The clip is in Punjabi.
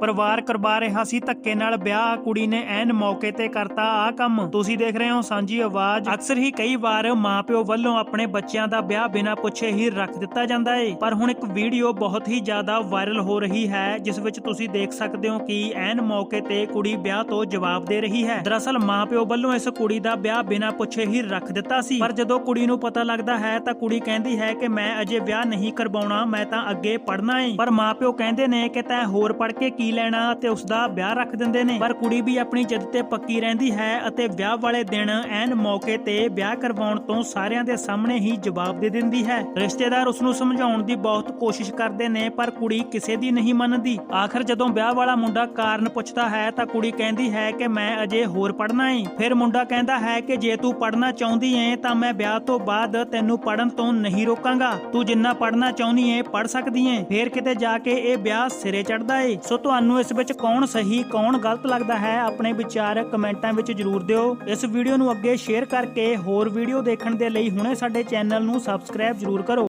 ਪਰਿਵਾਰ ਕਰਵਾ ਰਿਹਾ ਸੀ ਧੱਕੇ ਨਾਲ ਵਿਆਹ, ਕੁੜੀ ਨੇ ਐਨ ਮੌਕੇ ਤੇ ਕਰਤਾ ਆ ਕੰਮ। ਤੁਸੀਂ ਦੇਖ ਰਹੇ ਹੋ ਸਾਂਝੀ ਆਵਾਜ਼। ਅਕਸਰ ਹੀ ਕਈ ਵਾਰ ਮਾਪਿਓ ਵੱਲੋਂ ਆਪਣੇ ਬੱਚਿਆਂ ਦਾ ਵਿਆਹ ਬਿਨਾਂ ਪੁੱਛੇ ਹੀ ਰੱਖ ਦਿੱਤਾ ਜਾਂਦਾ ਹੈ ਪਰ ਹੁਣ ਇੱਕ ਵੀਡੀਓ ਬਹੁਤ ਹੀ ਜ਼ਿਆਦਾ ਵਾਇਰਲ ਹੋ ਰਹੀ ਹੈ, ਜਿਸ ਵਿੱਚ ਤੁਸੀਂ ਦੇਖ ਸਕਦੇ ਹੋ ਕਿ ਐਨ ਮੌਕੇ ਤੇ ਕੁੜੀ ਵਿਆਹ ਤੋਂ ਜਵਾਬ ਦੇ ਰਹੀ ਹੈ। ਦਰਅਸਲ ਮਾਪਿਓ ਵੱਲੋਂ ਇਸ ਕੁੜੀ ਦਾ ਵਿਆਹ ਬਿਨਾਂ ਪੁੱਛੇ ਹੀ ਰੱਖ ਦਿੱਤਾ ਸੀ। ਪਰ ਜਦੋਂ ਕੁੜੀ ਨੂੰ ਪਤਾ ਲੱਗਦਾ ਹੈ, ਤਾਂ ਕੁੜੀ ਕਹਿੰਦੀ ਹੈ ਕਿ ਮੈਂ ਅਜੇ ਵਿਆਹ ਨਹੀਂ ਕਰਵਾਉਣਾ, ਮੈਂ ਤਾਂ ਅੱਗੇ ਪੜ੍ਹਨਾ ਹੈ ਪਰ ਮਾਪਿਓ ਕਹਿੰਦੇ ਨੇ ਕਿ ਤੈਂ ਹੋਰ ਪੜ੍ਹ ਕੇ ਕੀ ਲੈਣਾ ਅਤੇ ਉਸ ਦਾ ਵਿਆਹ ਰੱਖ ਦਿੰਦੇ ਨੇ। ਪਰ ਕੁੜੀ ਵੀ ਆਪਣੀ ਜਿੱਦ ਤੇ ਪੱਕੀ ਰਹਿੰਦੀ ਹੈ ਅਤੇ ਵਿਆਹ ਵਾਲੇ ਦਿਨ ਐਨ ਮੌਕੇ ਤੇ ਵਿਆਹ ਕਰਵਾਉਣ ਤੋਂ ਸਾਰਿਆਂ ਦੇ ਸਾਹਮਣੇ ਹੀ ਜਵਾਬ ਦੇ ਦਿੰਦੀ ਹੈ। ਰਿਸ਼ਤੇਦਾਰ ਉਸ ਨੂੰ ਸਮਝਾਉਣ ਦੀ ਬਹੁਤ ਕੋਸ਼ਿਸ਼ ਕਰਦੇ ਨੇ, ਪਰ ਕੁੜੀ ਕਿਸੇ ਦੀ ਨਹੀਂ ਮੰਨਦੀ। ਆਖਰ ਜਦੋਂ ਵਿਆਹ ਵਾਲਾ ਮੁੰਡਾ ਕਾਰਨ ਪੁੱਛਦਾ ਹੈ ਤਾਂ ਕੁੜੀ ਕਹਿੰਦੀ ਹੈ ਕਿ ਮੈਂ ਅਜੇ ਹੋਰ ਪੜ੍ਹਨਾ ਏ। ਫਿਰ ਮੁੰਡਾ ਕਹਿੰਦਾ ਹੈ ਕਿ ਜੇ ਤੂੰ ਪੜ੍ਹਨਾ ਚਾਹੁੰਦੀ ਏ ਤਾਂ ਮੈਂ ਵਿਆਹ ਤੋਂ ਬਾਅਦ ਤੈਨੂੰ ਪੜ੍ਹਨ ਤੋਂ ਨਹੀਂ ਰੋਕਾਂਗਾ। ਤੂੰ ਜਿੰਨਾ ਪੜ੍ਹਨਾ ਚਾਹੁੰਦੀ ਏ, ਪੜ੍ਹ ਸਕਦੀ ਏ। ਫਿਰ ਕਿਤੇ ਜਾ ਕੇ ਇਹ ਵਿਆਹ ਸਿਰੇ ਚੜਦਾ ਏ। ਸੋ ਤੁਹਾਨੂੰ ਇਸ ਵਿੱਚ ਕੌਣ ਸਹੀ, ਕੌਣ ਗਲਤ ਲੱਗਦਾ ਹੈ, ਆਪਣੇ ਵਿਚਾਰ ਕਮੈਂਟਾਂ ਵਿੱਚ ਜਰੂਰ ਦਿਓ। ਇਸ ਵੀਡੀਓ ਨੂੰ ਅੱਗੇ ਸ਼ੇਅਰ ਕਰਕੇ ਹੋਰ ਵੀਡੀਓ ਦੇਖਣ ਦੇ ਲਈ ਹੁਣੇ ਸਾਡੇ ਚੈਨਲ ਨੂੰ ਸਬਸਕ੍ਰਾਈਬ ਜਰੂਰ ਕਰੋ।